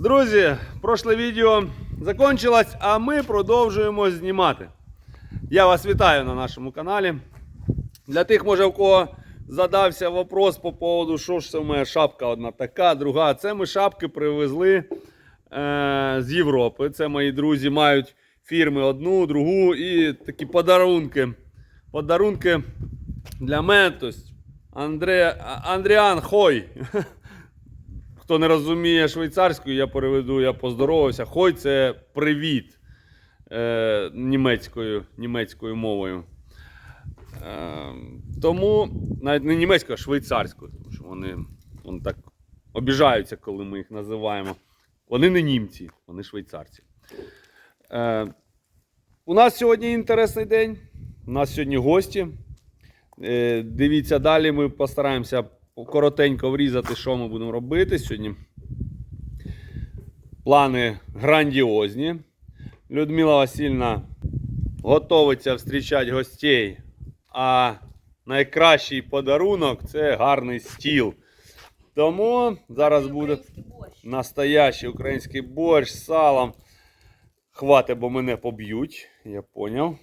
Друзі, прошле відео закончилось, а ми продовжуємо знімати. Я вас вітаю на нашому каналі. Для тих, може, у кого задався вопрос по поводу, що ж це у мене шапка одна така, друга. Це ми шапки привезли е, з Європи. Це мої друзі мають фірми одну, другу і такі подарунки. Подарунки для мене. Тобто Андріан Хой. Хто не розуміє швейцарську, я переведу, я поздоровався. Хой це привіт е, німецькою, німецькою мовою. Е, тому навіть не німецькою, а швейцарською, тому що вони, вони так обіжаються, коли ми їх називаємо. Вони не німці, вони швейцарці. Е, у нас сьогодні інтересний день. У нас сьогодні гості. Е, дивіться далі, ми постараємося коротенько врізати, що ми будемо робити сьогодні. Плани грандіозні. Людмила Васильівна готовиться зустрічати гостей. А найкращий подарунок це гарний стіл. Тому зараз буде настоящий український борщ з салом. Хвати, бо мене поб'ють, я поняв.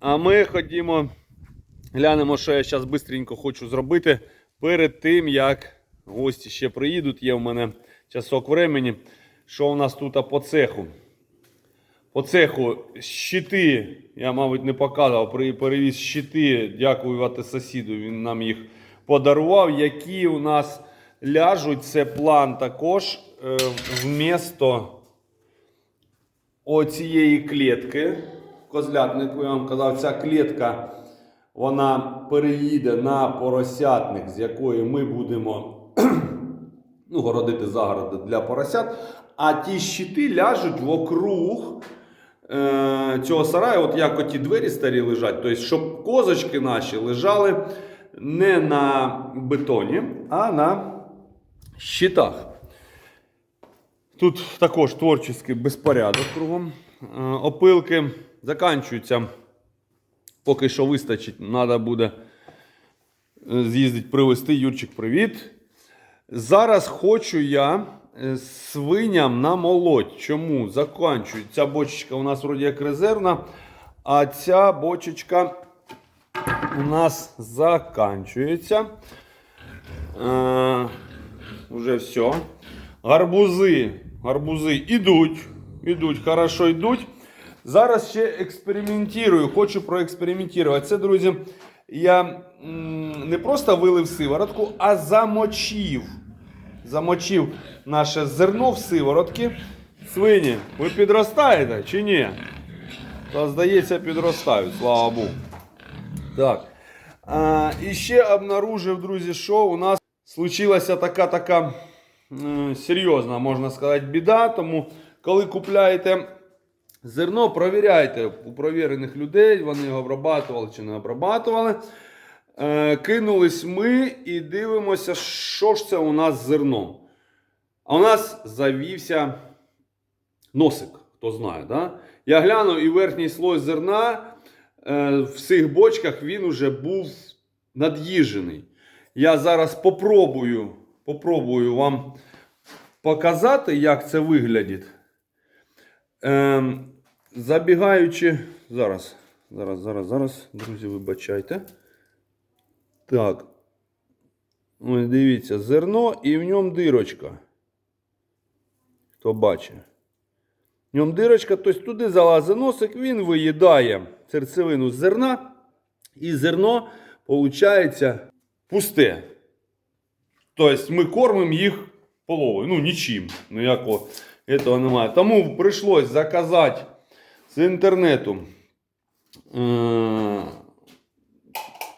А ми ходімо, глянемо, що я зараз швидко хочу зробити перед тим, як гості ще приїдуть. Є в мене часок времени. Що у нас тут по цеху? По цеху щити, я, мабуть, не показував, перевіз щити, дякувати сусіду, він нам їх подарував. Які у нас ляжуть, це план також е, вмісто оцієї клітки. Козлятнику, я вам казав, ця клітка вона переїде на поросятник, з якої ми будемо ну, городити загороди для поросят. А ті щити ляжуть вокруг е, цього сараю, от як оті двері старі лежать. Тобто, щоб козочки наші лежали не на бетоні, а на щитах. Тут також творчий безпорядок кругом. Е, Опилки заканчуються. Поки що вистачить, треба буде е, з'їздити привезти. Юрчик, привіт. Зараз хочу я е, свиням намолоть. Чому? Заканчую. Ця бочечка у нас вроді як резервна, а ця бочечка у нас заканчується. Е, Уже все. Гарбузи. Гарбузи ідуть. Ідуть, хорошо йдуть. Зараз ще експериментую. Хочу проекспериментувати. Це, друзі, я не просто вилив сиворотку, а замочив. Замочив наше зерно в сиворотки. Свині, ви підростаєте чи ні? Та, здається, підростають, слава Богу. Так. А, і ще обнаружив, друзі, що у нас случилася така така серйозна, можна сказати, біда. Тому, коли купляєте зерно, провіряйте у провірених людей, вони його обрабатували чи не обрабатували. Е, кинулись ми і дивимося, що ж це у нас з зерном. А у нас завівся носик, хто знає. Да? Я глянув і верхній слой зерна е, в цих бочках він уже був над'їжений. Я зараз попробую, попробую вам показати, як це виглядить. Ем, забігаючи. Зараз, зараз, зараз, зараз, друзі, вибачайте. Так. Ось дивіться, зерно і в ньому дирочка. Хто бачить? В ньому дирочка, тобто туди залазить носик, він виїдає серцевину з зерна. І зерно, виходить, пусте. Тобто ми кормимо їх половою. Ну, нічим. Ну, Ніякого цього немає. Тому прийшлось заказати з інтернету е-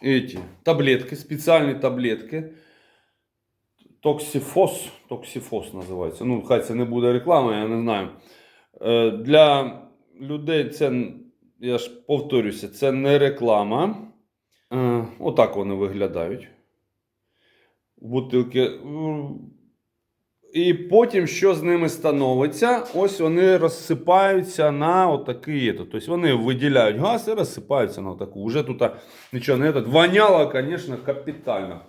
эти таблетки, спеціальні таблетки. Токсифос, токсифос називається. Ну, хай це не буде реклама, я не знаю. Е, Для людей це, я ж повторюся, це не реклама. Е, Отак вони виглядають. Бутилки. І потім, що з ними становиться, ось вони розсипаються на отакий. Тобто вони виділяють газ і розсипаються на отаку. Уже тут нічого не. Воняло, звісно, капітально.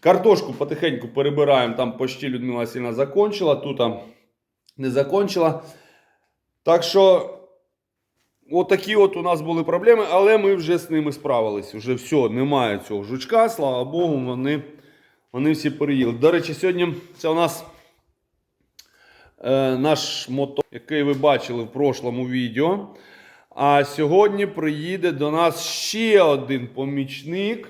Картошку потихеньку перебираємо. Там почти Людмила Сильна закончила, тут не закончила. Так що, отакі от у нас були проблеми, але ми вже з ними справились. Уже все, немає цього жучка, слава Богу, вони, вони всі переїли. До речі, сьогодні це у нас наш мотор, який ви бачили в прошлому відео. А сьогодні приїде до нас ще один помічник.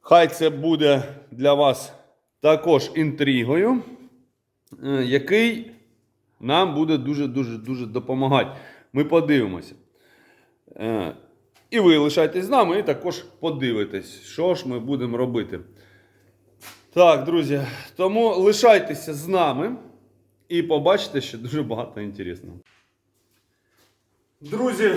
Хай це буде для вас також інтригою, е, який нам буде дуже-дуже дуже допомагати. Ми подивимося. Е, І ви лишайтесь з нами, і також подивитесь, що ж ми будемо робити. Так, друзі, тому лишайтеся з нами і побачите ще дуже багато інтересного. Друзі,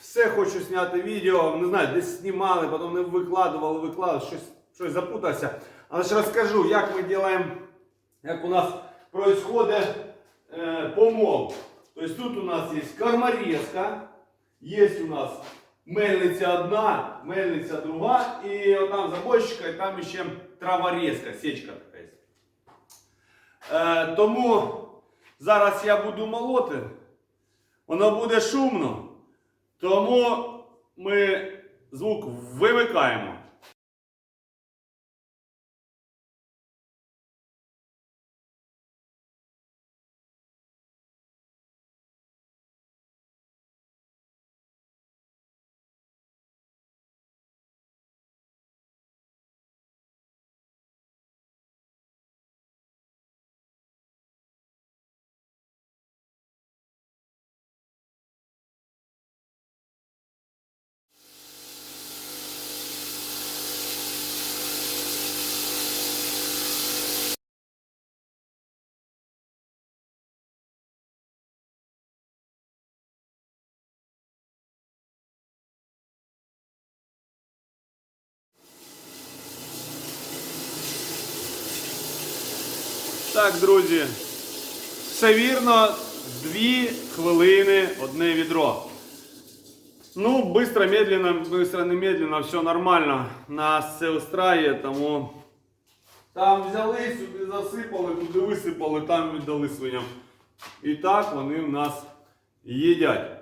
все хочу зняти відео. Не знаю, десь знімали, потім не викладували, викладували, щось, щось запутався. Але ж розкажу, як ми робимо, як у нас происходит е, помол. Тобто тут у нас є корморезка, є у нас мельниця одна, мельниця друга, і там забойщика, і там ще траворезка, сечка така. Е, тому зараз я буду молоти. Воно буде шумно. Тому ми звук вимикаємо. Так, друзі, все вірно, дві хвилини одне відро. Ну, быстро, медленно, быстро, немедленно, все нормально. Нас це устраює, тому там взяли, сюди засипали, туди висипали, там віддали свиням. І так вони в нас їдять.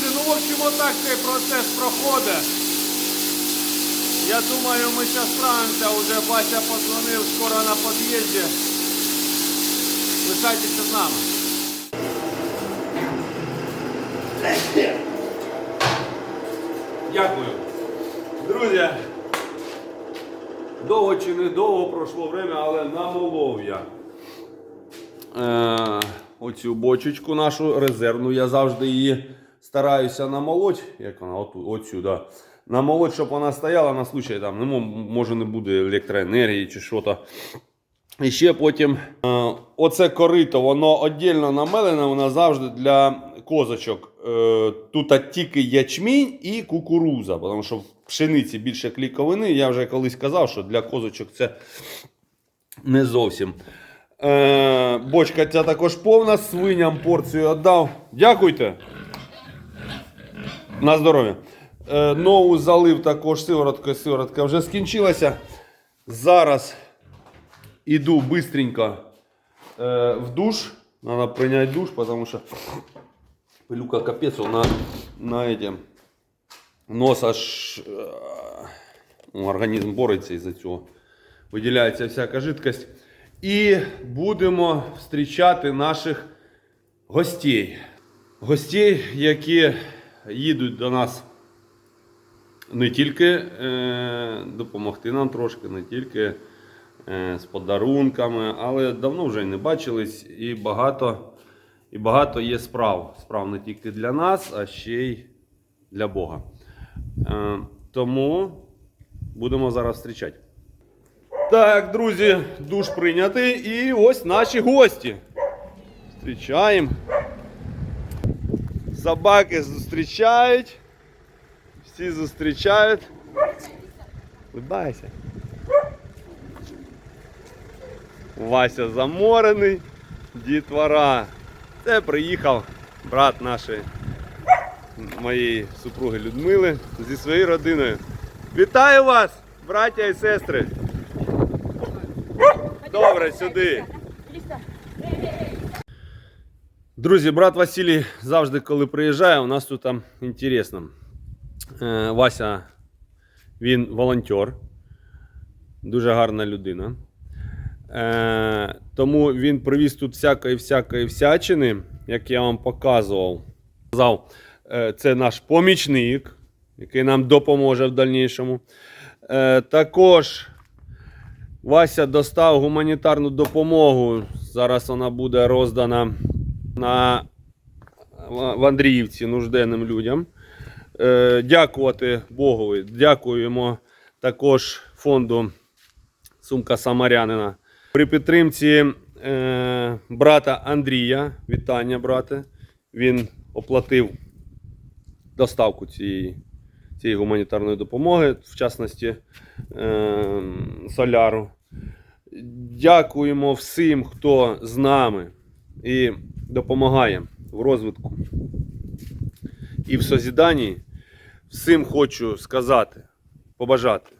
Друзі, ну в общем, отак цей процес проходить. Я думаю, ми зараз справимося, уже Бася подзвонив, скоро на під'їзді. Лишайтеся з нами. Дякую. Друзі, довго чи не довго пройшло время, але намолов я. Е, оцю бочечку нашу резервну, я завжди її стараюся намолоть, як вона, оту, оцю, да. Намолоть, щоб вона стояла на случай, там, ну, може не буде електроенергії чи що то. І ще потім е, оце корито, воно віддільно намелене, воно завжди для козочок. Е, тут тільки ячмінь і кукуруза, тому що в пшениці більше кліковини. Я вже колись казав, що для козочок це не зовсім. Е, бочка ця також повна, свиням порцію віддав. Дякуйте. На здоров'я. Е, нову залив також сивороткою. Сиворотка вже скінчилася. Зараз іду быстренько е, в душ. Надо прийняти душ, тому що пилюка капець, на, на эти, нос аж е, ну, організм бореться із-за цього. Виділяється всяка жидкость. І будемо зустрічати наших гостей. Гостей, які їдуть до нас не тільки е, допомогти нам трошки, не тільки е, з подарунками, але давно вже й не бачились, і багато, і багато є справ. Справ не тільки для нас, а ще й для Бога. Е, тому будемо зараз зустрічати. Так, друзі, душ прийнятий, і ось наші гості. Зустрічаємо. Собаки зустрічають. Всі зустрічають. Улыбайся. Вася заморений. Дітвора. Це приїхав брат нашої моєї супруги Людмили зі своєю родиною. Вітаю вас, браття і сестри! Добре, сюди. Друзі, брат Василій завжди, коли приїжджає, у нас тут там інтересно. Е, Вася, він волонтер, дуже гарна людина. Е, тому він привіз тут всякої всякої всячини, як я вам показував. Сказав, е, це наш помічник, який нам допоможе в дальнішому. Також Вася достав гуманітарну допомогу. Зараз вона буде роздана на в Андріївці нужденним людям. Е, дякувати Богові. Дякуємо також фонду Сумка Самарянина. При підтримці е, брата Андрія. Вітання, брате. Він оплатив доставку цієї, цієї гуманітарної допомоги, в частності е, соляру. Дякуємо всім, хто з нами і допомагає в розвитку і в созіданні. Всім хочу сказати, побажати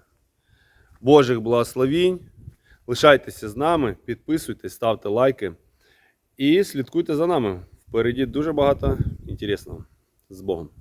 Божих благословінь. Лишайтеся з нами, підписуйтесь, ставте лайки і слідкуйте за нами. Впереді дуже багато інтересного. З Богом!